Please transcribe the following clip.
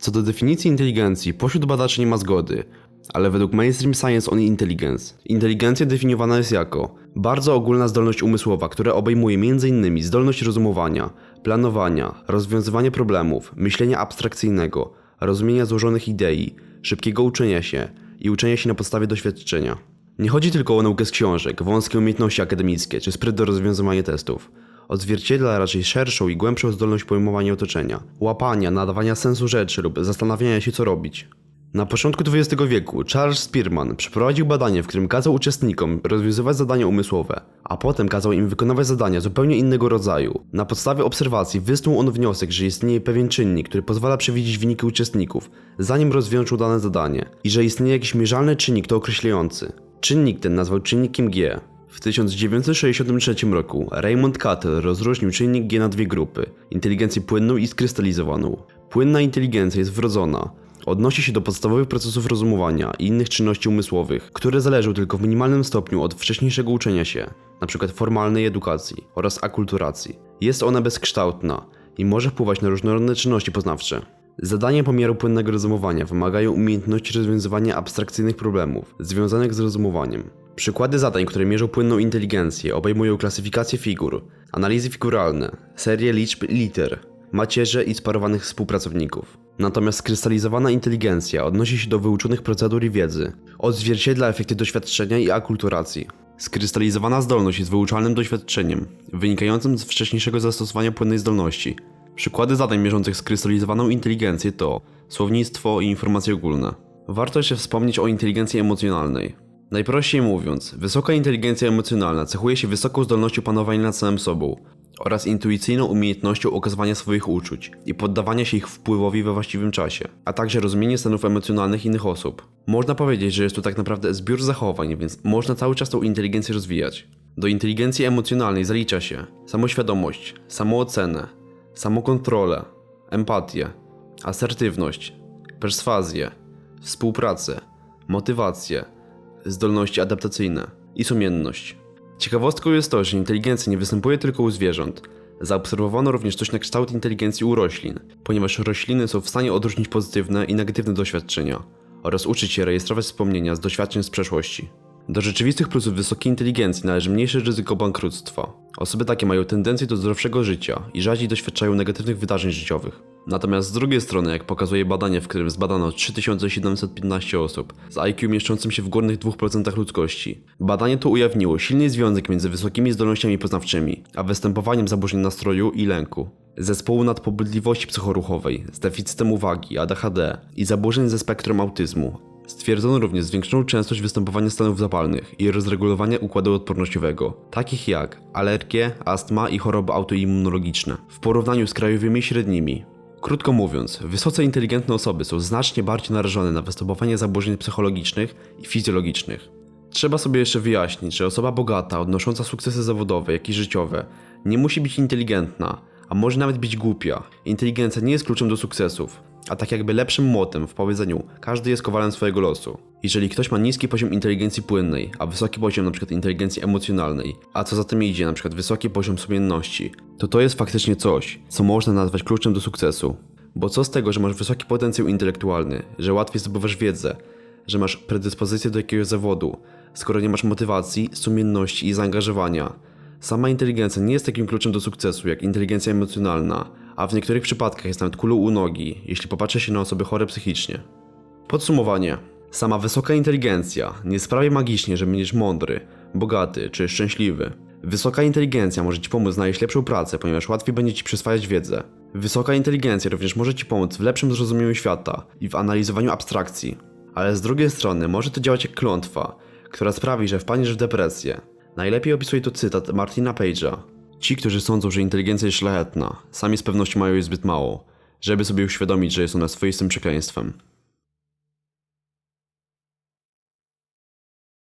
Co do definicji inteligencji, pośród badaczy nie ma zgody, ale według Mainstream Science on Intelligence, inteligencja definiowana jest jako bardzo ogólna zdolność umysłowa, która obejmuje m.in. zdolność rozumowania, planowania, rozwiązywania problemów, myślenia abstrakcyjnego, rozumienia złożonych idei, szybkiego uczenia się i uczenia się na podstawie doświadczenia. Nie chodzi tylko o naukę z książek, wąskie umiejętności akademickie czy spryt do rozwiązywania testów. Odzwierciedla raczej szerszą i głębszą zdolność pojmowania otoczenia, łapania, nadawania sensu rzeczy lub zastanawiania się co robić. Na początku XX wieku Charles Spearman przeprowadził badanie, w którym kazał uczestnikom rozwiązywać zadania umysłowe, a potem kazał im wykonywać zadania zupełnie innego rodzaju. Na podstawie obserwacji wysnuł on wniosek, że istnieje pewien czynnik, który pozwala przewidzieć wyniki uczestników, zanim rozwiążą dane zadanie, i że istnieje jakiś mierzalny czynnik to określający. Czynnik ten nazwał czynnikiem G. W 1963 roku Raymond Cattell rozróżnił czynnik G na dwie grupy: inteligencję płynną i skrystalizowaną. Płynna inteligencja jest wrodzona. Odnosi się do podstawowych procesów rozumowania i innych czynności umysłowych, które zależą tylko w minimalnym stopniu od wcześniejszego uczenia się, np. formalnej edukacji oraz akulturacji. Jest ona bezkształtna i może wpływać na różnorodne czynności poznawcze. Zadania pomiaru płynnego rozumowania wymagają umiejętności rozwiązywania abstrakcyjnych problemów związanych z rozumowaniem. Przykłady zadań, które mierzą płynną inteligencję, obejmują klasyfikację figur, analizy figuralne, serię liczb i liter, macierze i sparowanych współpracowników. Natomiast skrystalizowana inteligencja odnosi się do wyuczonych procedur i wiedzy, odzwierciedla efekty doświadczenia i akulturacji. Skrystalizowana zdolność jest wyuczalnym doświadczeniem, wynikającym z wcześniejszego zastosowania płynnej zdolności. Przykłady zadań mierzących skrystalizowaną inteligencję to słownictwo i informacje ogólne. Warto jeszcze wspomnieć o inteligencji emocjonalnej. Najprościej mówiąc, wysoka inteligencja emocjonalna cechuje się wysoką zdolnością panowania nad samym sobą oraz intuicyjną umiejętnością okazywania swoich uczuć i poddawania się ich wpływowi we właściwym czasie, a także rozumienie stanów emocjonalnych innych osób. Można powiedzieć, że jest to tak naprawdę zbiór zachowań, więc można cały czas tą inteligencję rozwijać. Do inteligencji emocjonalnej zalicza się samoświadomość, samoocenę, samokontrolę, empatię, asertywność, perswazję, współpracę, motywację, zdolności adaptacyjne i sumienność. Ciekawostką jest to, że inteligencja nie występuje tylko u zwierząt. Zaobserwowano również coś na kształt inteligencji u roślin, ponieważ rośliny są w stanie odróżnić pozytywne i negatywne doświadczenia oraz uczyć się rejestrować wspomnienia z doświadczeń z przeszłości. Do rzeczywistych plusów wysokiej inteligencji należy mniejsze ryzyko bankructwa. Osoby takie mają tendencję do zdrowszego życia i rzadziej doświadczają negatywnych wydarzeń życiowych. Natomiast z drugiej strony, jak pokazuje badanie, w którym zbadano 3715 osób z IQ mieszczącym się w górnych 2% ludzkości, badanie to ujawniło silny związek między wysokimi zdolnościami poznawczymi, a występowaniem zaburzeń nastroju i lęku. Zespołu nadpobudliwości psychoruchowej, z deficytem uwagi, ADHD i zaburzeń ze spektrum autyzmu, Stwierdzono również zwiększoną częstość występowania stanów zapalnych i rozregulowania układu odpornościowego, takich jak alergie, astma i choroby autoimmunologiczne, w porównaniu z krajowymi średnimi. Krótko mówiąc, wysoce inteligentne osoby są znacznie bardziej narażone na występowanie zaburzeń psychologicznych i fizjologicznych. Trzeba sobie jeszcze wyjaśnić, że osoba bogata, odnosząca sukcesy zawodowe, jak i życiowe, nie musi być inteligentna, a może nawet być głupia. Inteligencja nie jest kluczem do sukcesów, a tak jakby lepszym młotem w powiedzeniu każdy jest kowalem swojego losu. Jeżeli ktoś ma niski poziom inteligencji płynnej, a wysoki poziom np. inteligencji emocjonalnej, a co za tym idzie np. wysoki poziom sumienności, to to jest faktycznie coś, co można nazwać kluczem do sukcesu. Bo co z tego, że masz wysoki potencjał intelektualny, że łatwiej zdobywasz wiedzę, że masz predyspozycję do jakiegoś zawodu, skoro nie masz motywacji, sumienności i zaangażowania. Sama inteligencja nie jest takim kluczem do sukcesu jak inteligencja emocjonalna, a w niektórych przypadkach jest nawet kulą u nogi, jeśli popatrzy się na osoby chore psychicznie. Podsumowanie. Sama wysoka inteligencja nie sprawia magicznie, że będziesz mądry, bogaty czy szczęśliwy. Wysoka inteligencja może Ci pomóc znaleźć lepszą pracę, ponieważ łatwiej będzie Ci przyswajać wiedzę. Wysoka inteligencja również może Ci pomóc w lepszym zrozumieniu świata i w analizowaniu abstrakcji. Ale z drugiej strony może to działać jak klątwa, która sprawi, że wpadniesz w depresję. Najlepiej opisuje to cytat Martina Page'a. Ci, którzy sądzą, że inteligencja jest szlachetna, sami z pewnością mają jej zbyt mało, żeby sobie uświadomić, że jest ona swoistym przekleństwem.